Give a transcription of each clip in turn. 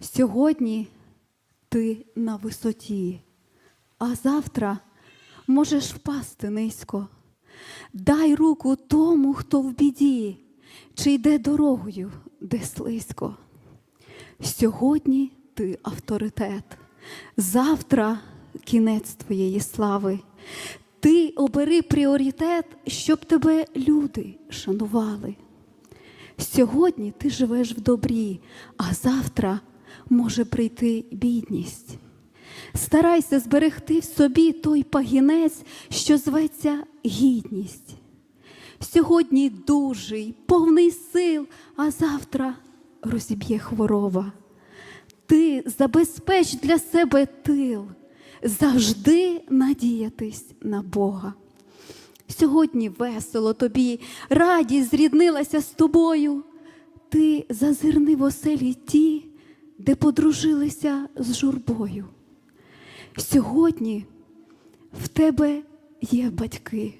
Сьогодні ти на висоті, а завтра можеш впасти низько. Дай руку тому, хто в біді, чи йде дорогою, де слизько. Сьогодні ти авторитет, завтра кінець твоєї слави. Ти обери пріоритет, щоб тебе люди шанували. Сьогодні ти живеш в добрі, а завтра може прийти бідність. Старайся зберегти в собі той пагінець, що зветься гідність. Сьогодні дужий, повний сил, а завтра розіб'є хвороба. Ти забезпеч для себе тил, завжди надіятись на Бога. Сьогодні весело тобі, радість зріднилася з тобою. Ти зазирни в оселі ті, де подружилися з журбою. Сьогодні в тебе є батьки,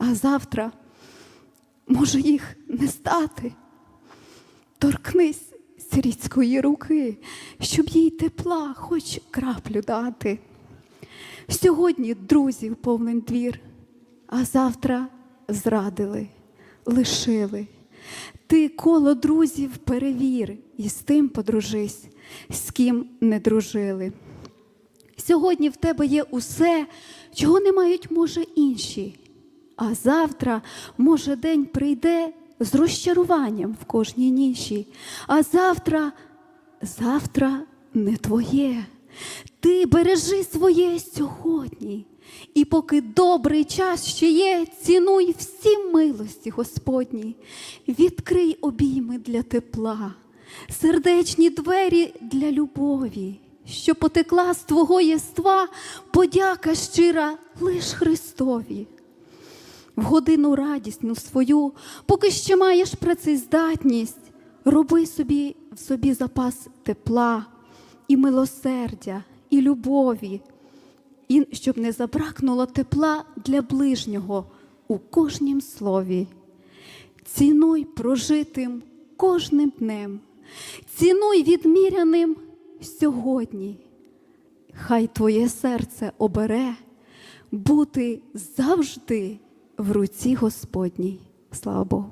а завтра може їх не стати. Торкнись сирітської руки, щоб їй тепла хоч краплю дати. Сьогодні друзів повний двір, а завтра зрадили, лишили. Ти коло друзів перевір і з тим подружись, з ким не дружили. Сьогодні в тебе є усе, чого не мають, може, інші. А завтра, може, день прийде з розчаруванням в кожній ніші. А завтра, завтра не твоє. Ти бережи своє сьогодні. І поки добрий час ще є, цінуй всі милості Господні, відкрий обійми для тепла, сердечні двері для любові, що потекла з твого єства подяка щира лиш Христові. В годину радісну свою, поки ще маєш працездатність, роби собі в собі запас тепла і милосердя, і любові, і щоб не забракнуло тепла для ближнього у кожнім слові. Цінуй прожитим кожним днем, цінуй відміряним сьогодні. Хай твоє серце обере бути завжди в руці Господній. Слава Богу.